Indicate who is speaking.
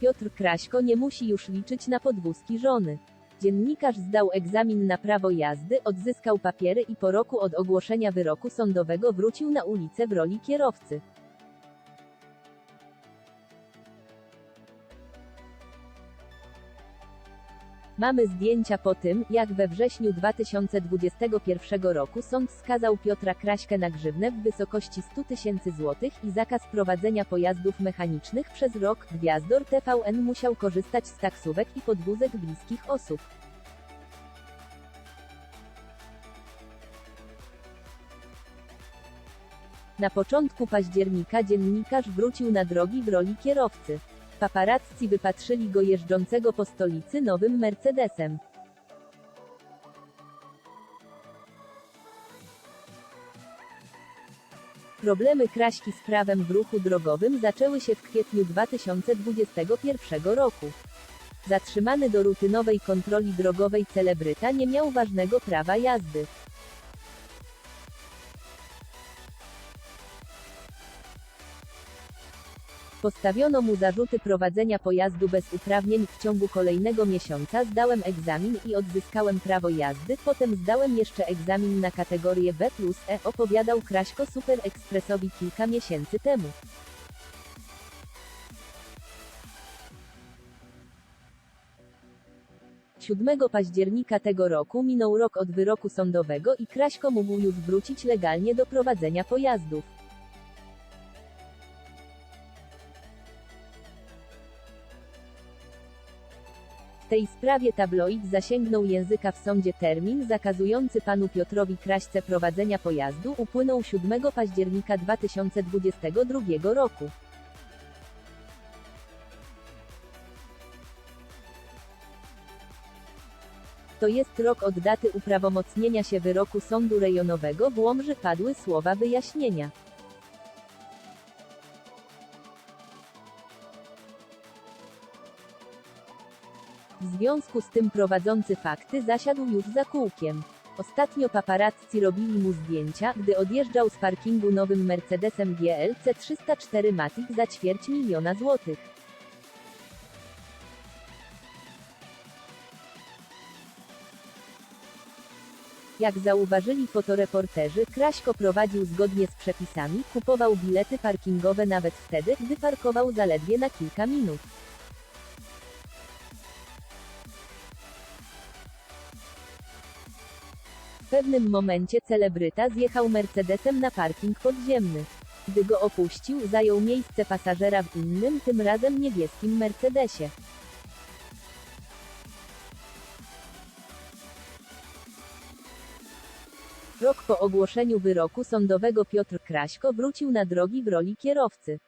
Speaker 1: Piotr Kraśko nie musi już liczyć na podwózki żony. Dziennikarz zdał egzamin na prawo jazdy, odzyskał papiery i po roku od ogłoszenia wyroku sądowego wrócił na ulicę w roli kierowcy. Mamy zdjęcia po tym, jak we wrześniu 2021 roku sąd skazał Piotra Kraśkę na grzywnę w wysokości 100 tysięcy złotych i zakaz prowadzenia pojazdów mechanicznych przez rok. Gwiazdor TVN musiał korzystać z taksówek i podwózek bliskich osób. Na początku października dziennikarz wrócił na drogi w roli kierowcy. Paparazzi wypatrzyli go jeżdżącego po stolicy nowym Mercedesem. Problemy Kraśki z prawem w ruchu drogowym zaczęły się w kwietniu 2021 roku. Zatrzymany do rutynowej kontroli drogowej celebryta nie miał ważnego prawa jazdy. Postawiono mu zarzuty prowadzenia pojazdu bez uprawnień. W ciągu kolejnego miesiąca zdałem egzamin i odzyskałem prawo jazdy, potem zdałem jeszcze egzamin na kategorię B plus E, opowiadał Kraśko Super Expressowi kilka miesięcy temu. Siódmego października tego roku minął rok od wyroku sądowego i Kraśko mógł już wrócić legalnie do prowadzenia pojazdów. W tej sprawie tabloid zasięgnął języka w sądzie termin zakazujący panu Piotrowi Kraśce prowadzenia pojazdu upłynął 7 października 2022 roku. To jest rok od daty uprawomocnienia się wyroku sądu rejonowego w Łomży padły słowa wyjaśnienia. W związku z tym prowadzący fakty zasiadł już za kółkiem. Ostatnio paparazzi robili mu zdjęcia, gdy odjeżdżał z parkingu nowym Mercedesem GLC 304 Matic za ćwierć miliona złotych. Jak zauważyli fotoreporterzy, Kraśko prowadził zgodnie z przepisami, kupował bilety parkingowe nawet wtedy, gdy parkował zaledwie na kilka minut. W pewnym momencie celebryta zjechał Mercedesem na parking podziemny. Gdy go opuścił, zajął miejsce pasażera w innym, tym razem niebieskim Mercedesie. Rok po ogłoszeniu wyroku sądowego Piotr Kraśko wrócił na drogi w roli kierowcy.